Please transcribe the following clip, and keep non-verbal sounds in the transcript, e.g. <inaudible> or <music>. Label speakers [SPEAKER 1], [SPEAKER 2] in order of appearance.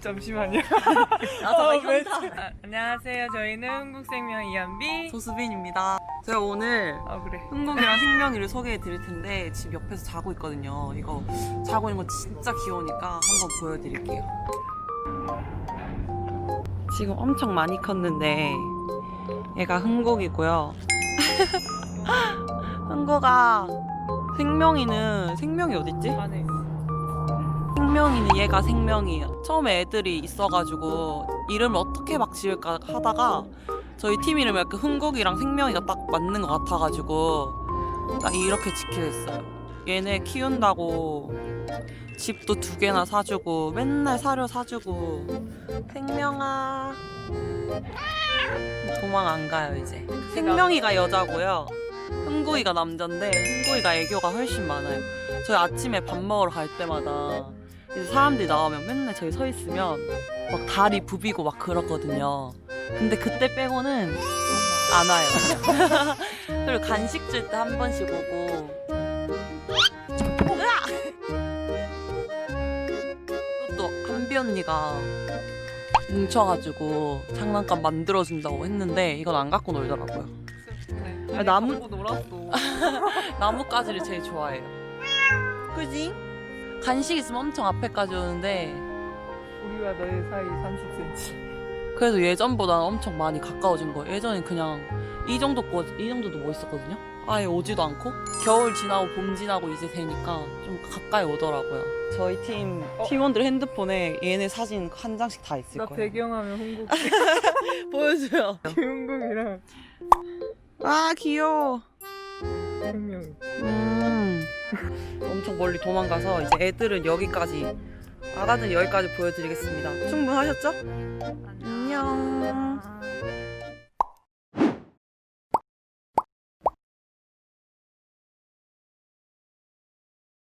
[SPEAKER 1] 잠시만요. <laughs>
[SPEAKER 2] 아,
[SPEAKER 1] 어, 왜-
[SPEAKER 2] 현타.
[SPEAKER 1] 아, 안녕하세요. 저희는 한국생명 이한비.
[SPEAKER 2] 조수빈입니다. 제가 오늘
[SPEAKER 1] 아 그래.
[SPEAKER 2] 흥국이랑 생명이를 소개해 드릴 텐데 집 옆에서 자고 있거든요. 이거 자고 있는 거 진짜 귀여우니까 한번 보여드릴게요. 지금 엄청 많이 컸는데 얘가 흥국이고요. <laughs> 흥국아 생명이는 생명이 어딨지?
[SPEAKER 1] 안에.
[SPEAKER 2] 생명이는 얘가 생명이에요. 처음에 애들이 있어가지고 이름을 어떻게 막 지을까 하다가 저희 팀 이름이 약간 흥국이랑 생명이가 딱 맞는 것 같아가지고 딱 이렇게 지키게 됐어요. 얘네 키운다고 집도 두 개나 사주고 맨날 사료 사주고 생명아 도망 안 가요 이제. 생명이가 여자고요. 흥국이가 남잔데 흥국이가 애교가 훨씬 많아요. 저희 아침에 밥 먹으러 갈 때마다 이제 사람들이 나오면 맨날 저희 서 있으면 막 다리 부비고 막 그러거든요. 근데 그때 빼고는 안 와요. <laughs> 그리고 간식 줄 때 한 번씩 오고. 으악! 또 한비 언니가 뭉쳐가지고 장난감 만들어준다고 했는데 이건 안 갖고 놀더라고요.
[SPEAKER 1] 아니,
[SPEAKER 2] 나무-
[SPEAKER 1] 갖고 놀았어. <laughs>
[SPEAKER 2] 나뭇가지를 제일 좋아해요. 그지? 간식 있으면 엄청 앞에까지 오는데
[SPEAKER 1] 우리와 너의 사이 30cm.
[SPEAKER 2] 그래도 예전보다는 엄청 많이 가까워진 거예요. 예전엔 그냥 이 정도 거, 이 정도도 멋있었거든요. 아예 오지도 않고 겨울 지나고 봄 지나고 이제 되니까 좀 가까이 오더라고요. 저희 팀
[SPEAKER 1] 어?
[SPEAKER 2] 팀원들 핸드폰에 얘네 사진 한 장씩 다 있을
[SPEAKER 1] 나
[SPEAKER 2] 거예요.
[SPEAKER 1] 배경화면 흥국. <laughs>
[SPEAKER 2] 보여줘요.
[SPEAKER 1] 흥국이랑
[SPEAKER 2] 아 귀여워.
[SPEAKER 1] 생명.
[SPEAKER 2] 음. 멀리 도망가서 이제 애들은 여기까지 아가들 여기까지 보여드리겠습니다. 충분하셨죠? 안녕.